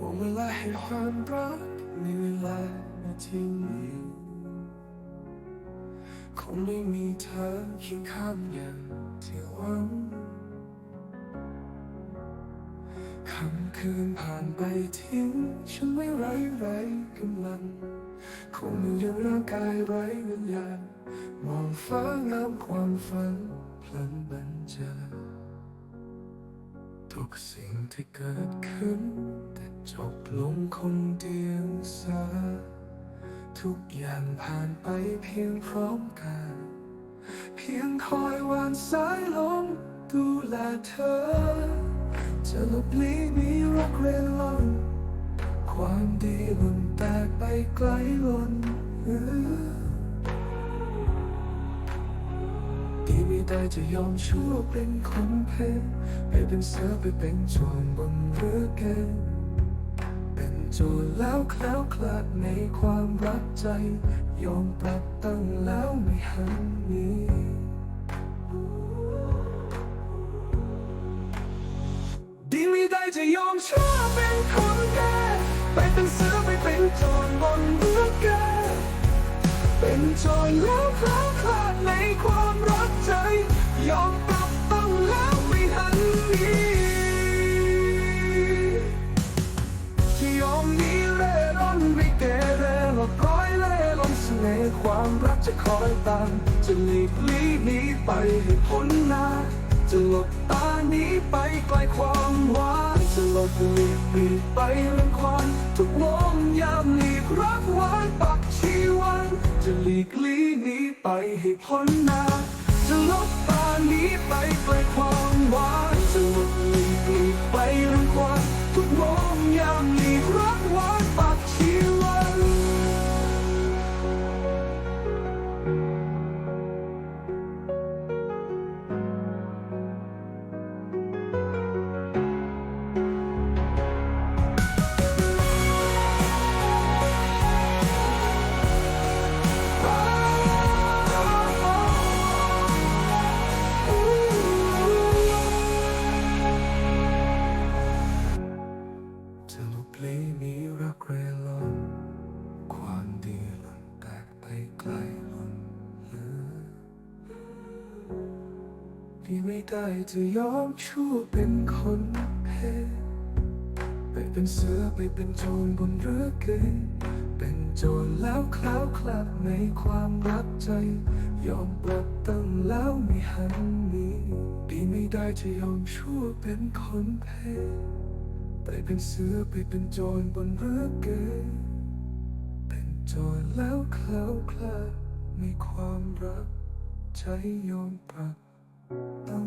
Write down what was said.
ห่วงเวลาให้ความรักมีเวลามาทิ้งคงไม่มีเธอเคียงข้างอย่างที่หวังคำคืนผ่านไปทิ้งฉันไม่ไร้ไรกำลัง คงยังร่างกายไร้วิญญาณมองฟ้างามความฝันพลันบรรเจอทุกสิ่งที่เกิดขึ้นแต่ จบลงคงเดียงสาทุกอย่างผ่านไปเพียงพร้อมกัน เพียงคอยวานสายลมดูแลเธอ จะลบลีมีรักเร้นลนความดีหล่นแตกไปไกลล้นเออดีไม่ได้จะยอมชั่วเป็นคนเพศไปเป็นเสือไปเป็นโจรบนเรือเก มเป็นแล้วแคล้วคลาดในความรักใจ ยอมปรับตั้งแล้วไม่หันหนีดีไม่ได้จะยอมชั่วเป็นคนแก่ไปเป็นเสือไปเป็นโจรบนเรือแกเป็นโจรแล้วคลาดคลาดในความ ลงเสน่ห์ความรักจะคอยตาม จะหลีกลี่หนีไปให้พ้นหน้า จะหลบตาหนีไปไกลความหวานจะหลบหลีกหลีไปเรื่องควันทุกลมยามหลีกรักหวานปักชีวันจะหลีกลี่หนีไปให้พ้นหน้า จะหลบตาหนีไปไกลความ จะลุกลี้หนีรักเรลอนความดีล่นแตกไปไกลล้นเหลือที่ไม่ได้จะยอมชั่วเป็นคนเพศไปเป็นเสือไปเป็นโจรบนเรือเกยเป็นโจรแล้วคล้าวคลาดในความรักใจ ยอมปรับตั้งแล้วไม่หันหนีดีไม่ได้จะยอมชั่วเป็นคนเพศ ไปเป็นเสือไปเป็นโจรบนเรือเกยเป็นโจรแล้วคลาคลาดในความรักใจยอมปรับตั้ง